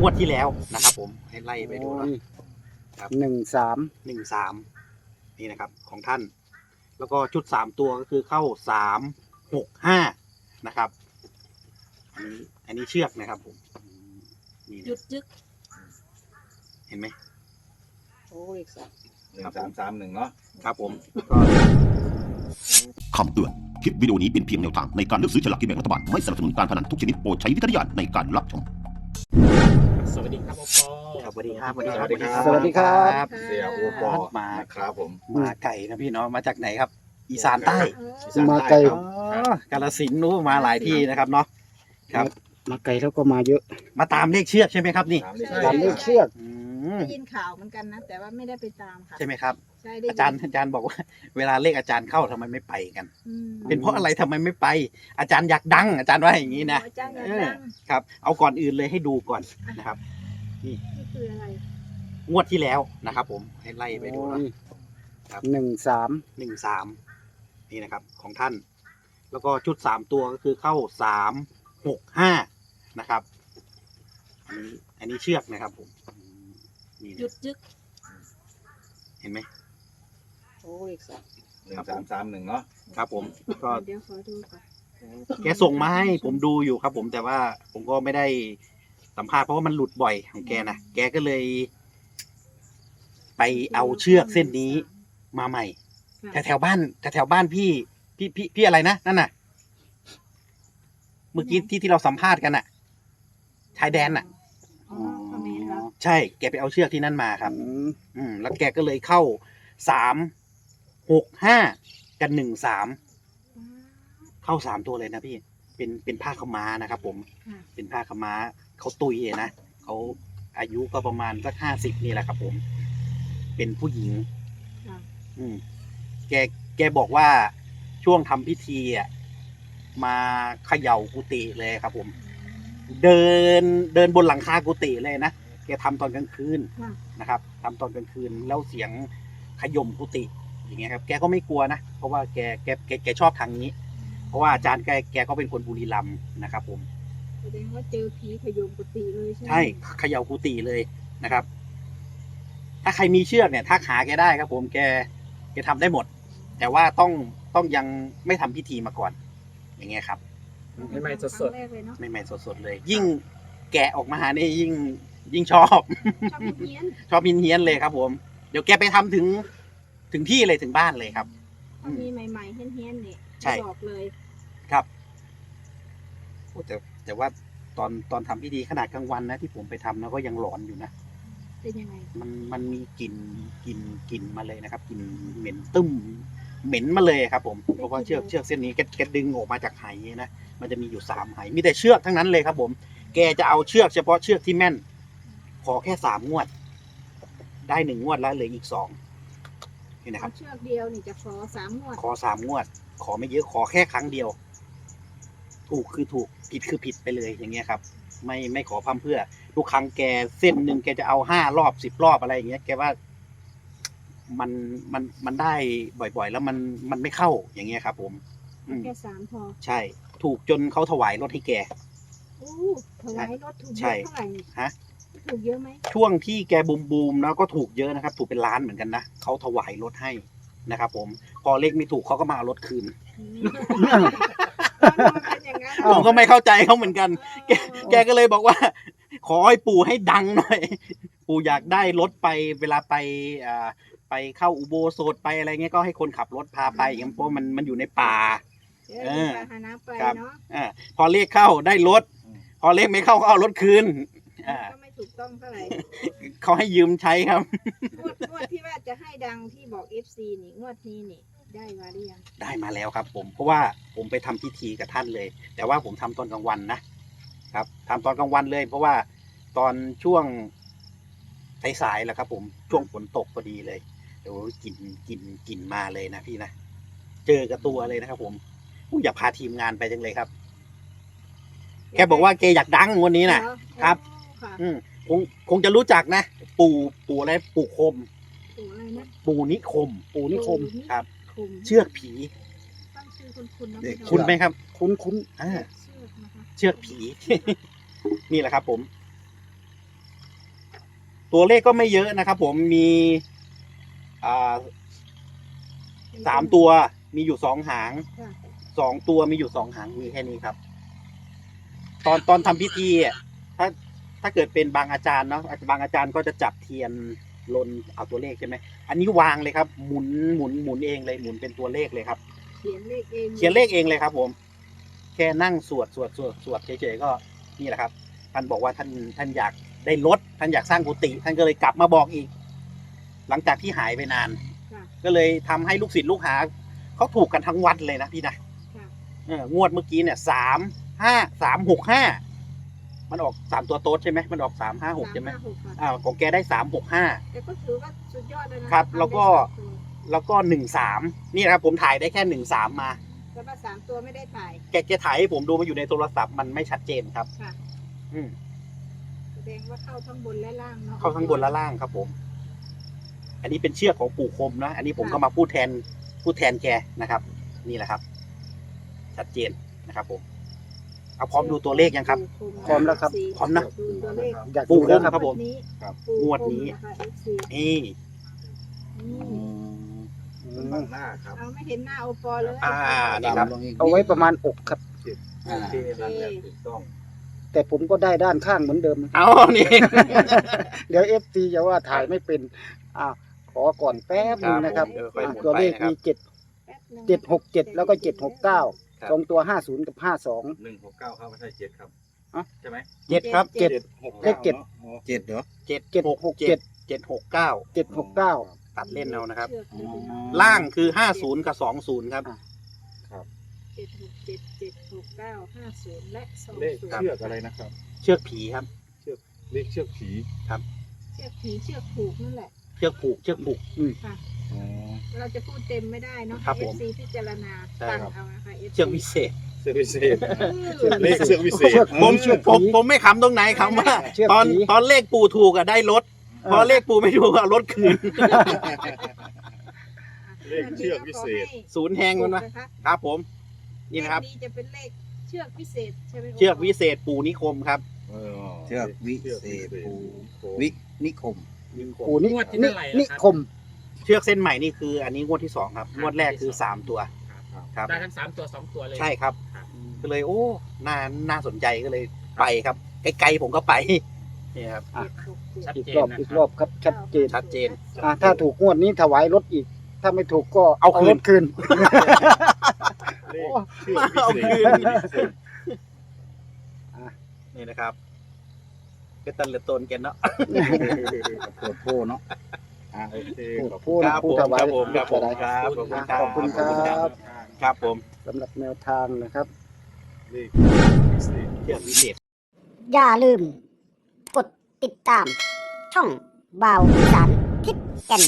งวดที่แล้วนะครับ ผมให้ไล่ไปดูเนาะครับหนึ่งสามหนึ่งสามนี่นะครับของท่าน แล้วก็ชุดสามตัวก็คือเข้าสามหกห้านะครับ อันนี้อันนี้เชือกนะครับผมนี่หยุนะดยึกเห็นไหม โอ้ยสัตว์หนึ่งสามสามหนึ่งเนาะ ครับผมก็คำเตือน คลิปวิดีโอนี้เป็นเพียงแนวทางในการเลือกซื้อฉลากกินแบ่งรัฐบาล ไม่สนับสนุนการพนันทุกชนิดโปรดใช้วิจารณญาณในการรับชม สวัสดีครับโอปอครับสวัสดีครับสวัสดีครับ สวัสดีครับ เสียโอปอมานะครับผม มาไก่นะพี่เนาะมาจากไหนครับ อีสานใต้อีสนมาใต้ไกลคอ๋รัอบกาลสินธุ์นู้นมาหลายที่นะครับเนาะ ครับ มาไกลแล้วก็มาเยอะมาตามเลขเชือกใช่ไหมครับนี่ถามเลขตามเลขเชือก อืมได้ยินข่าวเหมือนกันนะ แต่ว่าไม่ได้ไปตามค่ะ ใช่ไหมครับ ใช่ได้นอาจารย์อาจารย์บอกว่า เวลาเลขอาจารย์เข้าทำไมไม่ไปกัน อืมเป็นเพราะอะไรทำไมไม่ไป อาจารย์อยากดัง อาจารย์ว่าอย่างนี้นะ อาจารย์อยากเออ ดังครับ เอาก่อนอื่นเลยให้ดูก่อนนะครับ นี่คืออะไรงวดที่แล้วนะครับ ผมให้ไล่ไปดูเนาะ ครับ หนึ่งสามหนึ่งสามนี่นะครับของท่าน แล้วก็ชุดสามตัวก็คือเข้าสามหกห้านะครับอันนี้อันนี้เชือกนะครับผมนี่หยุนะดยึกเห็นไหม โอ้ยสัตว์หนึ่งสามสามหนึ่งเนาะครับผมก็เดี๋ยวขอดูก่อนแกส่งมาให้ผมดูอยู่ครับ ผมแต่ว่าผมก็ไม่ได้สัมภาษณ์เพราะว่ามันหลุดบ่อยของแกนะแกก็เลย ไปเอาเชือกเส้นนี้มาใหม่แถวแถวบ้านแถวแถวบ้านพี่พี่พี่พี่อะไรนะนั่นน่ะ เมื่อกี้ที่ที่เราสัมภาษณ์กันน่ะชายแดนน่ะอ๋อคอมเมนต์ครับใช่แกไปเอาเชือกที่นั่นมาครับ อืมอืมแล้วแกก็เลยเข้าสาม หกห้ากันหนึ่งสามเข้าสามตัวเลยนะพี่ เป็นเป็นผ้าขาวม้านะครับ ผม ค่ะเป็นผ้าขาวม้าเขาตุยอะนะเขาอายุก็ประมาณสักห้าสิบนี่แหละครับ ผม เป็นผู้หญิง ค่ะอืม แกแกบอกว่าช่วงทำพิธีอะมาเขย่ากุฏิเลยครับ ผม เดินเดินบนหลังคากุฏิเลยนะแกทำตอนกลางคืนค่ะนะครับทำตอนกลางคืนแล้วเสียงขย่มกุฏิ อย่างเงี้ยครับ แกก็ไม่กลัวนะ เพราะว่าแกแกแกแกชอบทางนี้ เพราะว่าอาจารย์แกแกก็เป็นคนบุรีรัมย์นะครับ ผม แสดงว่าเจอผีขยมกุฏิเลยใช่ไหมใช่เขย่ากุฏิเลยนะครับ ถ้าใครมีเชือกเนี่ยทักหาแกได้ครับ ผมแกแกทำได้หมด แต่ว่าต้องต้องยังไม่ทำพิธีมาก่อน อย่างเงี้ยครับไม่ไม่สดครั้งแรกเลยเนาะไม่ไม่สดๆเลย ยิ่งแกะออกมานี่ยิ่งยิ่งชอบ ชอบเพี้ยนชอบเฮี้ยนๆเลยครับผม เดี๋ยวแกไปทำถึง ถึงที่เลยถึงบ้านเลยครับ ถ้ามีใหม่ๆเฮี้ยนๆเนี่ยใช่ บอกเลยครับโอ้แต่แต่ว่าตอนตอนทำพิธีขนาดกลางวันนะที่ผมไปทำนะก็ยังหลอนอยู่นะ เป็นยังไงมันมันมีกลิ่นกลิ่นกลิ่นมาเลยนะครับกลิ่นเหม็นตึ้มเหม็นมาเลยครับผมเพราะว่าเชือกเชือกเส้นนี้แกแกดึงออกมาจากไหนะมันจะมีอยู่สามไหมีแต่เชือกทั้งนั้นเลยครับ ผม แกจะเอาเชือกเฉพาะเชือกที่แม่น ขอแค่สามงวด ได้หนึ่งงวดแล้วเหลืออีกสอง นี่นะครับ เอาเชือกเดียวนี่จะขอสามงวดขอสามงวด ขอไม่เยอะขอแค่ครั้งเดียว ถูกคือถูกผิดคือผิดไปเลยอย่างเงี้ยครับ ไม่ไม่ขอพั่มเพื่อทุกครั้งแกเส้นหนึ่งแกจะเอาห้ารอบสิบรอบอะไรอย่างเงี้ยแกว่ามันมันมันได้บ่อยๆ แล้วมันมันไม่เข้าอย่างเงี้ยครับ ผมอืมแค่สามพอใช่ ถูกจนเขาถวายรถให้แกโอ้ถวายรถถูกเยใช่ อะเท่าไหร่นี่ฮะ ถูกเยอะไหมช่วงที่แกบูมบูมๆแล้วก็ถูกเยอะนะครับ ถูกเป็นล้านเหมือนกันนะเขาถวายรถให้นะครับผมพอเลขไม่ถูกเขาก็มาเอารถคืนอืมมันเป็นอย่างนั้นผมก็ไม่เข้าใจเขาเหมือนกัน แกแกก็เลยบอกว่า ขอให้ปู่ให้ดังหน่อย ปู่อยากได้รถไปเวลาไปอ่าไปเข้าอุโบสถไปอะไรเงี้ยก็ให้คนขับรถพาไปอย่างเงี้ยเพราะมันมันอยู่ในป่าเดี๋ยวมีพาหนะไปครับเนาะอาพอเลขเข้าได้รถ พอเลขไม่เข้าก็เอารถคืนอ่าก็ไม่ ถูกต้องเท่าไหร่เขาให้ยืมใช้ครับ งวดงวดที่ว่าจะให้ดังที่บอก FC นี่งวดนี้นี่ ได้มาหรือยังได้มาแล้วครับ ผมเพราะว่าผมไปทำพิธีกับท่านเลย แต่ว่าผมทำตอนกลางวันนะครับทำตอนกลางวันเลย เพราะว่าตอนช่วงสายๆแหละครับ ผมช่วงฝนตกพอดีเลยเดี๋ยวกลิ่นกลิ่นกลิ่นมาเลยนะพี่นะเจอกับตัวเลยนะครับ ผมอู้อยากพาทีมงานไปจังเลยครับ แกบอกว่าแกอยากดังวันนี้นะ เหอครับ อ๋อค่ะอืม คงคงจะรู้จักนะ ปู่ปู่อะไรปู่คมถูกอะไรนะปู่นิคม ปู่นิคมปู่นิครับคุเชือกผี ตั้งชื่อคุณคุณนะเด็กคุณไหมครับ คุ้นคุ้นอ่า เชือกนะคะเชือกผี นี่แหละครับผม ตัวเลขก็ไม่เยอะนะครับผมมีอ่าสามตัวมีอยู่สองหางค่ะสองตัวมีอยู่สองหางมีแค่นี้ครับ ตอนตอนทำพิธีอะ ถ้าถ้าเกิดเป็นบางอาจารย์เนาะบางอาจารย์ก็จะจับเทียนลนเอาตัวเลขใช่ไหมอันนี้วางเลยครับ หมุนหมุนหมุนเองเลยหมุนเป็นตัวเลขเลยครับ เขียนเลขเองเขียนเลขเองเลยครับผม แค่นั่งสวดสวดสวดสวดเฉยๆก็นี่แหละครับ ท่านบอกว่าท่านท่านอยากได้รถท่านอยากสร้างกุฏิท่านก็เลยกลับมาบอกอีก หลังจากที่หายไปนานค่ะก็เลยทำให้ลูกศิษย์ลูกหาเขาถูกกันทั้งวัดเลยนะพี่นะค่ะเอองวดเมื่อกี้เนี่ยสามห้าสามหกห้า มันออกสามตัวโต๊ดใช่ไหมมันออกสามห้าหกใช่ไหมสาาหกค่ะอ่าของแกได้สามหกห้าแต่ก็ถือว่าสุดยอดเลยนะครับทำได้แล้วก็สามตัวแล้วก็หนึ่งสามนี่นะครับผมถ่ายได้แค่หนึ่งสามมาแต่ว่าสามตัวไม่ได้ถ่าย แกแกถ่ายให้ผมดูมาอยู่ในโทรศัพท์มันไม่ชัดเจนครับค่ะอืมแสดงว่าเข้าทั้งบนและล่างเนาะเข้าทั้งบนและล่างครับผม อันนี้เป็นเชือกของปู่คมนะอันนี้ผมก็มาพูดแทนพูดแทนแกนะครับ นี่แหละครับ ชัดเจนนะครับผม เอาพร้อมดูตัวเลขยังครับ พร้อมแล้วครับ พร้อมนะดูตัวเลขอยากปู่ดูคแล้วมครับครับ ผมนี้ครับปู่งวดนี้คมนะคะ FC นี่อืมมันบังหน้าครับเอาไม่เห็นหน้าโอปอเลยอ่านี่ครับ เอาไว้ประมาณอกครับโอเคนั่นแหละถูกต้อง แต่ผมก็ได้ด้านข้างเหมือนเดิมนะเอานี่ เดี๋ยวเอฟซีจะว่าถ่ายไม่เป็นอ่าขอก่อนแป๊บนึงนะครับเดี๋ยวค่อยอ่าหมุนตัวเลขไปนะครับมีเจ็ดแป๊บนึงเจ็ดหกเจ็ดแล้วก็เจ็ดหกเก้า ครับ สองตัวห้าศูนย์กับห้าสอง หนึ่งหกเก้าครับไม่ใช่เจ็ดครับอะใช่ไหมเจ็ดครับเจ็ด หกเลขเจ็ด เจ็ดเหรอเจ็ดเจ็ดหกหกเจ็เจ็ดดเจ็ดหกเก้าเจ็ดหกเก้า ตัดเล่นเอานะครับชือกเลยเป็นล่างคือห้าศูนย์กับสองศูนย์ครับ เจ็ดหกเจ็ดเจ็ดหกเก้าห้าศูนย์และสองเลขศูนย์เชือกอะไรนะครับ เชือกผีครับ เลขเชือกผี เชือกผีเชือกผูกนั่นแหละเชือกผูกเชือกผูก ค่ะ อ๋อ เราจะพูดเต็มไม่ได้เนาะ ครับผม FC พิจารณาใช่ฟังครับ เอานะคะ FC เชือกวิเศษเชือกพิเศษเออเลขเชือกวิเศษเชือกผมเชือกผมผีผมไม่ขำตรงไหนคำว่า เชือกตอนผี ตอนเลขปู่ถูกอะได้รถ พอเลขปู่ไม่ถูกอะรถคืน เลขเชือกวิเศษ ศูนย์แหงมันวะนะคะครับผม นี่นะครับ เลขนี้จะเป็นเลขเชือกวิเศษใช่ไหมเชือกวิเศษปู่นิคมครับเออเชือกวิเศษปูวินิคม ปูนิงวดที่นิเท่าไหร่นินะครับคมเชือกเส้นใหม่นี่คืออันนี้งวดที่สองครับ งวดแรกคือสามตัว ครับ ได้ทั้งสามตัวสองตัวเลย ใช่ครับครับก็เลยโอ้ น่า น่าสนใจก็เลยไปครับ ไกลๆผมก็ไป นี่ครับอะชัดอีกเจรนอบนะอีกครรัอบ บครับชัดเจนชัดเจน อ่าถ้าถูกงวดนี้ถวายรถอีก ถ้าไม่ถูกก็เอาคืน รถคืน เลขเชือกวิเอาเศคืษนนี่นะครับเป็นตันเหลือตนกันเนาะ โคตรโพเนาะ อะโอเคผู้ขอบผู้คุณนะครับผู้ผมถวายครับผมครับผมครับขอบคุณครับ ครับผมสำหรับแนวทางนะครับ เลขวิเศษเชือกวิเศษ อย่าลืม กดติดตาม ช่องบาวอีสารทิศแก่น